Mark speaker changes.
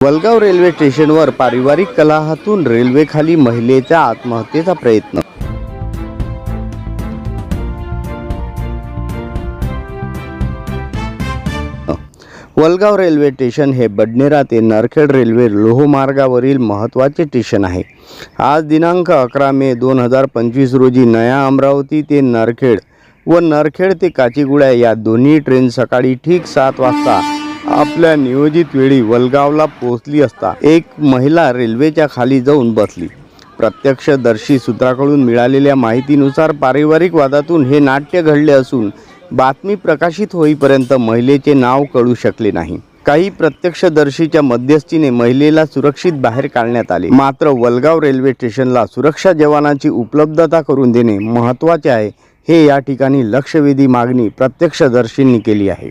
Speaker 1: Walgaon railway स्टेशनवर पारिवारिक कलाहातून रेल्वेखाली महिलेच्या आत्महत्येचा प्रयत्न. वलगाव रेल्वे स्टेशन हे बडनेरा ते नरखेड रेल्वे लोहमार्गावरील महत्त्वाचे स्टेशन आहे. आज दिनांक अकरा मे दोन हजार पंचवीस रोजी नया अमरावती ते नरखेड व नरखेड ते काचीगुड्या या दोन्ही ट्रेन सकाळी ठीक सात वाजता आपल्या नियोजित वेळी वलगावला पोहोचली असता एक महिला रेल्वेच्या खाली जाऊन बसली. प्रत्यक्षदर्शी सूत्राकडून मिळालेल्या माहितीनुसार पारिवारिक वादातून हे नाट्य घडले असून बातमी प्रकाशित होईपर्यंत महिलेचे नाव कळू शकले नाही. काही प्रत्यक्षदर्शीच्या मध्यस्थीने महिलेला सुरक्षित बाहेर काढण्यात आले. मात्र वलगाव रेल्वे स्टेशनला सुरक्षा जवानांची उपलब्धता करून देणे महत्त्वाचे आहे हे या ठिकाणी लक्षवेधी मागणी प्रत्यक्षदर्शींनी केली आहे.